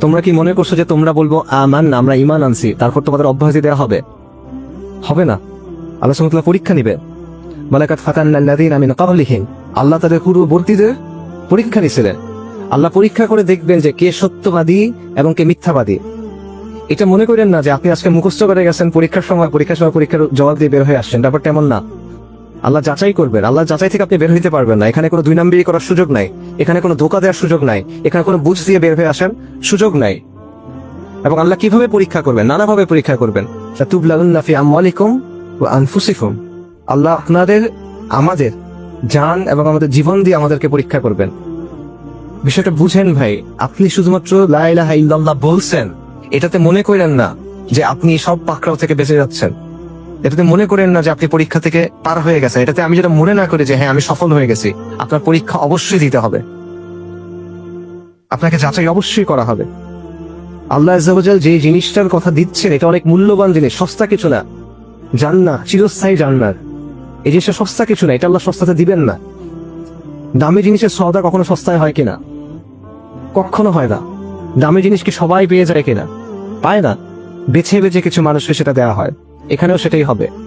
তোমরা কি মনে করছ যে তোমরা বলব আমান আমরা ইমান আনছি, তারপর তোমাদের অব্যাহতি দেওয়া হবে? হবে না। আল্লাহ তাআলা পরীক্ষা নিবে। মালাকাত ক্বাবলিহিম। আল্লাহ তাদের পূর্ববর্তীদের পরীক্ষা নিছিলেন আল্লাহ পরীক্ষা করে দেখবেন যে কে সত্যবাদী এবং কে মিথ্যাবাদী। এটা মনে করেন না যে আপনি আজকে মুখস্থ করে গেছেন, পরীক্ষার সময় পরীক্ষার সময় পরীক্ষার জবাব দিয়ে বের হয়ে আসছেন। ব্যাপারটা এমন না। আল্লাহ যাচাই করবেন, আল্লাহ যাচাই থেকে আপনি বের হইতে পারবেন না। এখানে কোনো দুই নাম্বারই করার সুযোগ নাই। এখানে কোনো ধোকা দেওয়ার সুযোগ নাই। এখানে কোনো বুঝ দিয়ে বের হয়ে আসেন সুযোগ নাই। এবং আল্লাহ কীভাবে পরীক্ষা করবেন, নানাভাবে পরীক্ষা করবেন? সাতুবলাগুল্লাহ ফি আমওয়ালিকুম ওয়া আনফুসিকুম। আল্লাহ আপনাদের, আমাদের জান এবং আমাদের জীবন দিয়ে আমাদেরকে পরীক্ষা করবেন। বিষয়টা বুঝেন ভাই, আপনি শুধুমাত্র লা ইলাহা ইল্লাল্লাহ বলছেন, এটাতে মনে করেন না যে আপনি সব পাকড়াও থেকে বেঁচে যাচ্ছেন। এটাতে মনে করেন না যে আপনি পরীক্ষা থেকে পার হয়ে গেছেন। এটাতে আমি যেটা মনে না করি যে হ্যাঁ আমি সফল হয়ে গেছি। আপনার পরীক্ষা অবশ্যই দিতে হবে। আপনাকে যাচাই অবশ্যই করা হবে। আল্লাহ যে জিনিসটার কথা দিচ্ছেন, এটা অনেক মূল্যবান জিনিস, সস্তা কিছু না। জান্না চিরস্থায়ী জান্নার এই জিনিসটা সস্তা কিছু না, এটা আল্লাহ সস্তাতে দিবেন না। দামি জিনিসের সওদা কখনো সস্তায় হয় কিনা? কখনো হয় না। দামি জিনিস কি সবাই পেয়ে যায় কিনা? পায় না। বেছে বেছে কিছু মানুষকে সেটা দেওয়া হয়। এখানেও সেটাই হবে।